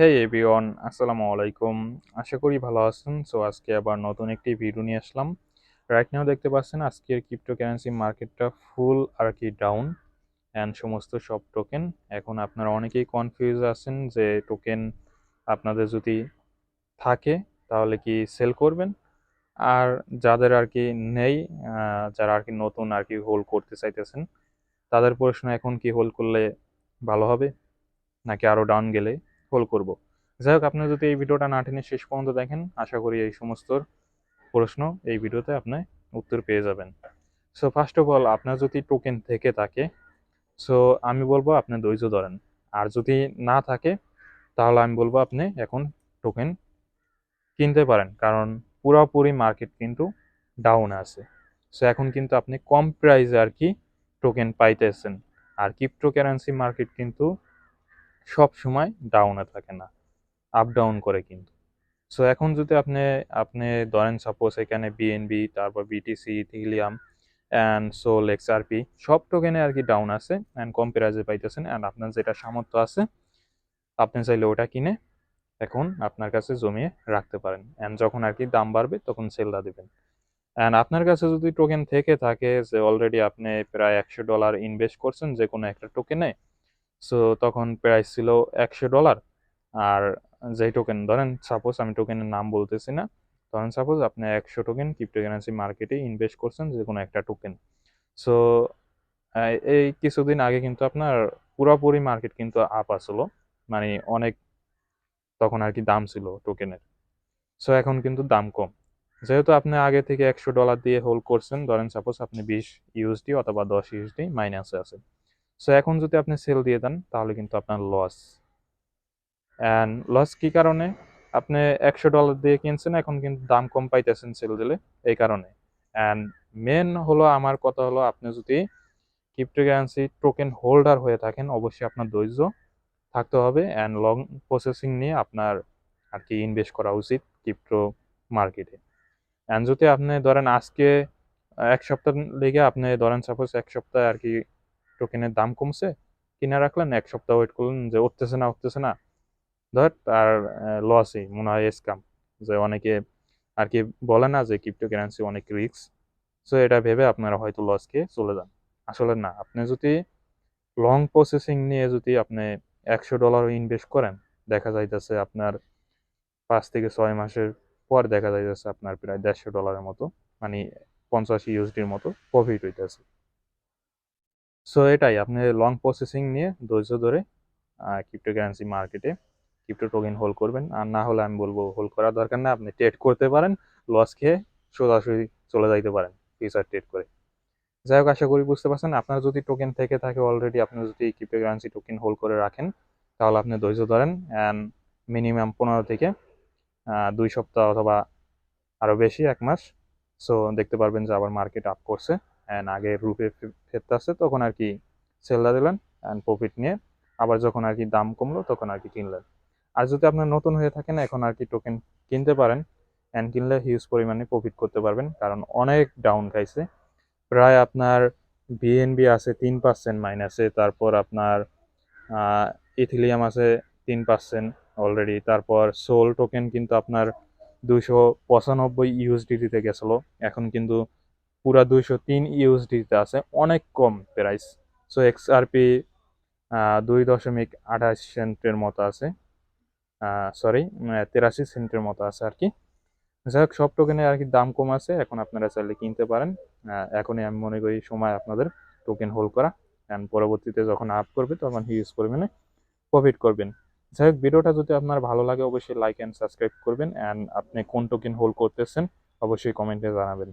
হে everyone আসসালামু আলাইকুম। আশা করি ভালো আছেন। সো আজকে আবার নতুন একটি ভিডিও নিয়ে আসলাম। রাইট নাও দেখতে পাচ্ছেন আজকের ক্রিপ্টোকারেন্সি মার্কেটটা ফুল আর কি ডাউন অ্যান্ড সমস্ত সব টোকেন এখন আপনারা অনেকেই কনফিউজ আছেন যে টোকেন আপনাদের যদি থাকে, তাহলে কি সেল করবেন? আর যাদের আর কি নেই যারা আর কি নতুন আর কি হোল্ড করতে চাইতেছেন, তাদের প্রশ্ন এখন কি হোল্ড করলে ভালো হবে? নাকি আরও ডাউন গেলে? হোল্ড করব। যাই হোক আপনি যদি এই ভিডিওটা না টেনে শেষ পর্যন্ত দেখেন, আশা করি এই সমস্ত প্রশ্ন এই ভিডিওতে আপনি উত্তর পেয়ে যাবেন। সো ফার্স্ট অফ অল আপনার যদি টোকেন থেকে থাকে সো আমি বলব আপনি ধৈর্য ধরেন। আর যদি না থাকে, তাহলে আমি বলব আপনি এখন টোকেন কিনতে পারেন, কারণ পুরোপুরি মার্কেট কিন্তু ডাউন আছে। সো এখন কিন্তু আপনি কম প্রাইসে আর কি টোকেন পাইতেছেন। আর ক্রিপ্টোকারেন্সি মার্কেট কিন্তু সব সময় ডাউনে থাকে না। আপ ডাউন করে কিন্তু। সো এখন যদি আপনি আপনি ধরেন সাপোজ এখানে বিএনবি তারপর BTC Ethereum and SOL XRP সব টোকেনে আর কি ডাউন আছে অ্যান্ড কম প্রাইসে পাইতেছেন অ্যান্ড আপনার যেটা সামর্থ্য আছে, আপনি চাইলে ওটা কিনে এখন আপনার কাছে জমিয়ে রাখতে পারেন। অ্যান্ড যখন আর কি দাম বাড়বে, তখন সেলটা দেবেন। অ্যান্ড আপনার কাছে যদি টোকেন থেকে থাকে যে অলরেডি আপনি প্রায় একশো ডলার ইনভেস্ট করছেন যে কোনো একটা টোকেনে সো তখন প্রাইস ছিল একশো ডলার আর যেই টোকেন ধরেন সাপোজ আমি টোকেনের নাম বলতেছি না, ধরেন সাপোজ আপনি একশো টোকেন ক্রিপ্টোকারেন্সি মার্কেটে ইনভেস্ট করছেন যে কোনো একটা টোকেন সো এই কিছুদিন আগে কিন্তু আপনার পুরোপুরি মার্কেট কিন্তু আপ আসলো। মানে অনেক তখন আর কি দাম ছিল টোকেনের সো এখন কিন্তু দাম কম। যেহেতু আপনি আগে থেকে একশো ডলার দিয়ে হোল্ড করছেন, ধরেন সাপোজ আপনি বিশ ইউএসডি অথবা দশ ইউএসডি মাইনাসে আছেন। সো এখন যদি আপনি সেল দিয়ে দেন, তাহলে কিন্তু আপনার লস অ্যান্ড লস কি কারণে? আপনি একশো ডলার দিয়ে কিনছেন, এখন কিন্তু দাম কম পাইতেছেন সেল দিলে, এই কারণে। অ্যান্ড মেন হলো, আমার কথা হলো, আপনি যদি ক্রিপ্টোকারেন্সি টোকেন হোল্ডার হয়ে থাকেন, অবশ্যই আপনার ধৈর্য থাকতে হবে অ্যান্ড লং প্রসেসিং নিয়ে আপনার আর কি ইনভেস্ট করা উচিত ক্রিপ্টো মার্কেটে অ্যান্ড যদি আপনি ধরেন আজকে এক সপ্তাহ লেগে আপনি ধরেন সাপোজ এক সপ্তাহ আর কি টোকেনের দাম কমছে, কিনে রাখলেন, এক সপ্তাহ ওয়েট করলেন যে উঠতেছে না উঠতেছে না। ধর, তার লসই মনে হয় স্কাম যে অনেকে আর কি বলে না যে ক্রিপ্টো কারেন্সি অনেক রিস্ক সো এটা ভেবে আপনারা হয়তো লস খেয়ে চলে যান। আসলে না, আপনি যদি লং প্রসেসিং নিয়ে যদি আপনি একশো ডলার ইনভেস্ট করেন, দেখা যাইতেছে আপনার পাঁচ থেকে ছয় মাসের পর দেখা যাইতেছে আপনার প্রায় দেড়শো ডলারের মতো মানে পঞ্চাশ ইউএসডির মতো প্রফিট হইতেছে। সো এটাই, আপনি লং প্রসেসিং নিয়ে ধৈর্য ধরে ক্রিপ্টোকারেন্সি মার্কেটে ক্রিপ্টো টোকেন হোল্ড করবেন। আর না হলে আমি বলব হোল্ড করার দরকার না আপনি ট্রেড করতে পারেন লস খেয়ে সোজাসুজি চলে যাইতে পারেন ফিউচার ট্রেড করে। যাই হোক, আশা করি বুঝতে পারছেন। আপনার যদি টোকেন থেকে থাকে অলরেডি আপনি যদি ক্রিপ্টোকারেন্সি টোকেন হোল্ড করে রাখেন, তাহলে আপনি ধৈর্য ধরেন। অ্যান্ড মিনিমাম পনেরো থেকে দুই সপ্তাহ অথবা আরও বেশি, এক মাস। সো দেখতে পারবেন যে আবার মার্কেট আপ করছে। অ্যান্ড আগে রূপে ফেরতে আসছে, তখন আর কি সেলটা দিলেন অ্যান্ড প্রফিট নিয়ে। আবার যখন আর কি দাম কমলো, তখন আর কি কিনলেন। আর যদি আপনার নতুন হয়ে থাকেন, এখন আর কি টোকেন কিনতে পারেন অ্যান্ড কিনলে হিউজ পরিমাণে প্রফিট করতে পারবেন, কারণ অনেক ডাউন খাইছে। প্রায় আপনার বিএনবি আছে তিন পার্সেন্ট মাইনাসে তারপর আপনার ইথিলিয়াম আছে তিন পার্সেন্ট অলরেডি তারপর সোল টোকেন কিন্তু আপনার দুইশো পঁচানব্বই ইউএসডিতে গেছিল। এখন কিন্তু পুরা দুইশো তিন ইউএসডিতে আছে, অনেক কম প্রাইস সো এক্সআরপি দুই দশমিক আঠাশ সেন্টের মতো আছে। সরি তেরাশি সেন্টের মতো আছে আর কি। যাই হোক, সব টোকেনে আর কি দাম কম আছে, এখন আপনারা চাইলে কিনতে পারেন। এখনই আমি মনে করি সময় আপনাদের টোকেন হোল্ড করা। অ্যান্ড পরবর্তীতে যখন আপ করবে, তখন হিউজ পরিমাণে প্রফিট করবেন। যাই হোক, ভিডিওটা যদি আপনার ভালো লাগে, অবশ্যই লাইক অ্যান্ড সাবস্ক্রাইব করবেন। অ্যান্ড আপনি কোন টোকেন হোল্ড করতেছেন, অবশ্যই কমেন্টে জানাবেন।